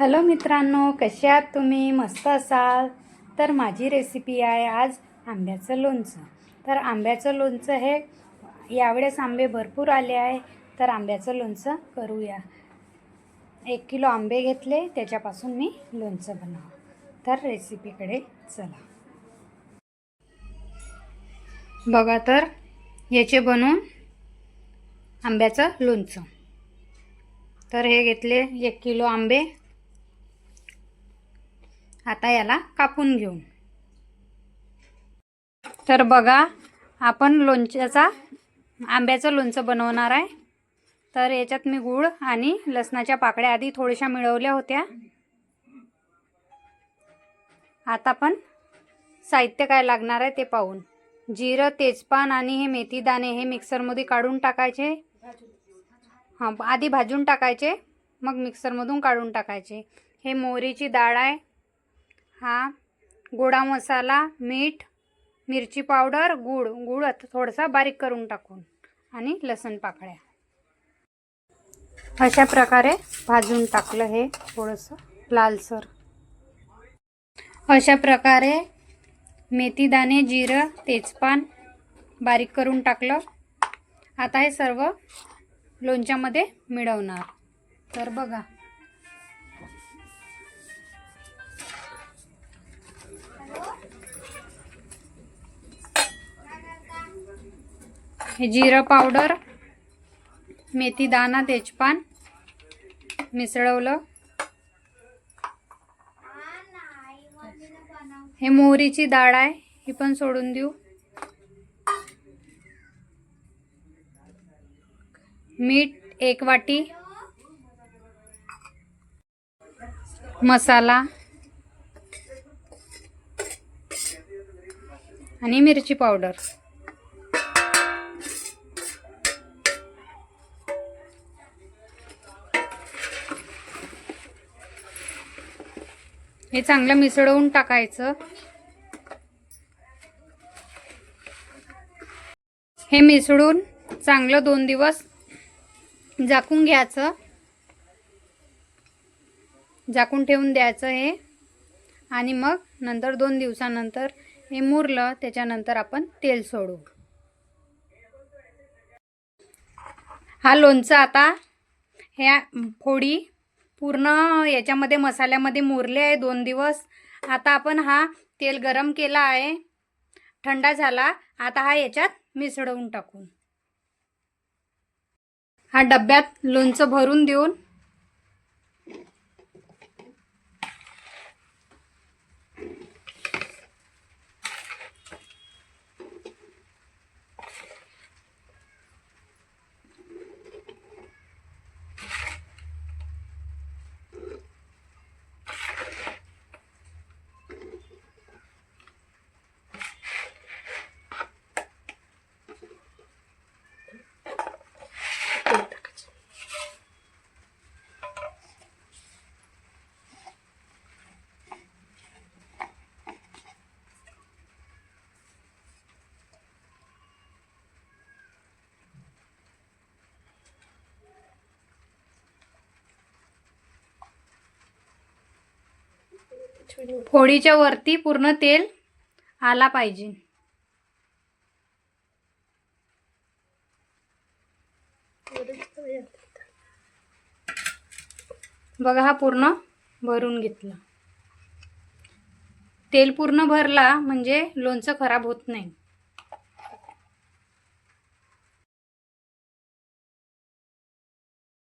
Hello मित्रांनो कसे आहात तुम्ही? मस्त असाल? तर माझी रेसिपी आहे आज आंब्याचं लोणचं. तर आंब्याचं लोणचं हे यावेळेस आंबे भरपूर आले आहे. तर आंब्याचं लोणचं करूया. एक किलो आंबे घेतले त्याच्यापासून मी लोणचं बनव तर रेसिपीकडे चला. बघा तर याचे बनवून आंब्याचं लोणचं. तर हे घेतले एक किलो आंबे. आता याला कापून घेऊ. तर बघा आपण लोणच्याचा आंब्याचं लोणचं बनवणार आहे. तर याच्यात मी गूळ आणि लसणाच्या पाकळ्या आधी थोड्याशा मिळवल्या होत्या. आता पण साहित्य काय लागणार आहे ते पाहून. जिरं तेजपान आणि हे मेथी दाणे हे मिक्सरमध्ये काढून टाकायचे. हां आधी भाजून टाकायचे मग मिक्सरमधून काढून टाकायचे. हे मोहरीची डाळ आहे. हा गोडा मसाला मीठ मिरची पावडर गूळ. गूळ थोडासा बारीक करून टाकून आणि लसण पाकळ्या. अशा प्रकारे भाजून टाकलं हे थोडंसं लालसर. अशा प्रकारे मेथीदाणे जिरं तेजपान बारीक करून टाकलं. आता हे सर्व लोणच्यामध्ये मिळवणार. तर बघा. हे जिरं पावडर मेथी दाना तेजपान मिसळवलं. हे मोहरीची डाळ आहे ही पण सोडून देऊ. मीठ एक वाटी. मसाला. आणि मिरची पावडर. हे चांगलं मिसळवून टाकायचं. हे मिसळून चांगलं दोन दिवस झाकून घ्यायचं. झाकून ठेवून द्यायचं हे. आणि मग नंतर दोन दिवसानंतर हे मुरलं त्याच्यानंतर आपण तेल सोडू. हा लोणचं आता ह्या फोडी पूर्ण याच्यामध्ये मसाल्यामध्ये मुरले आहे दोन दिवस. आता आपण हा तेल गरम केला आहे. थंडा झाला. आता हा याच्यात मिसळवून टाकून हा डब्यात लोणचं भरून देऊन फोडीच्या वरती पूर्ण तेल आला पाहिजे. बघा हा पूर्ण भरून घेतला. तेल पूर्ण भरला म्हणजे लोणचं खराब होत नाही.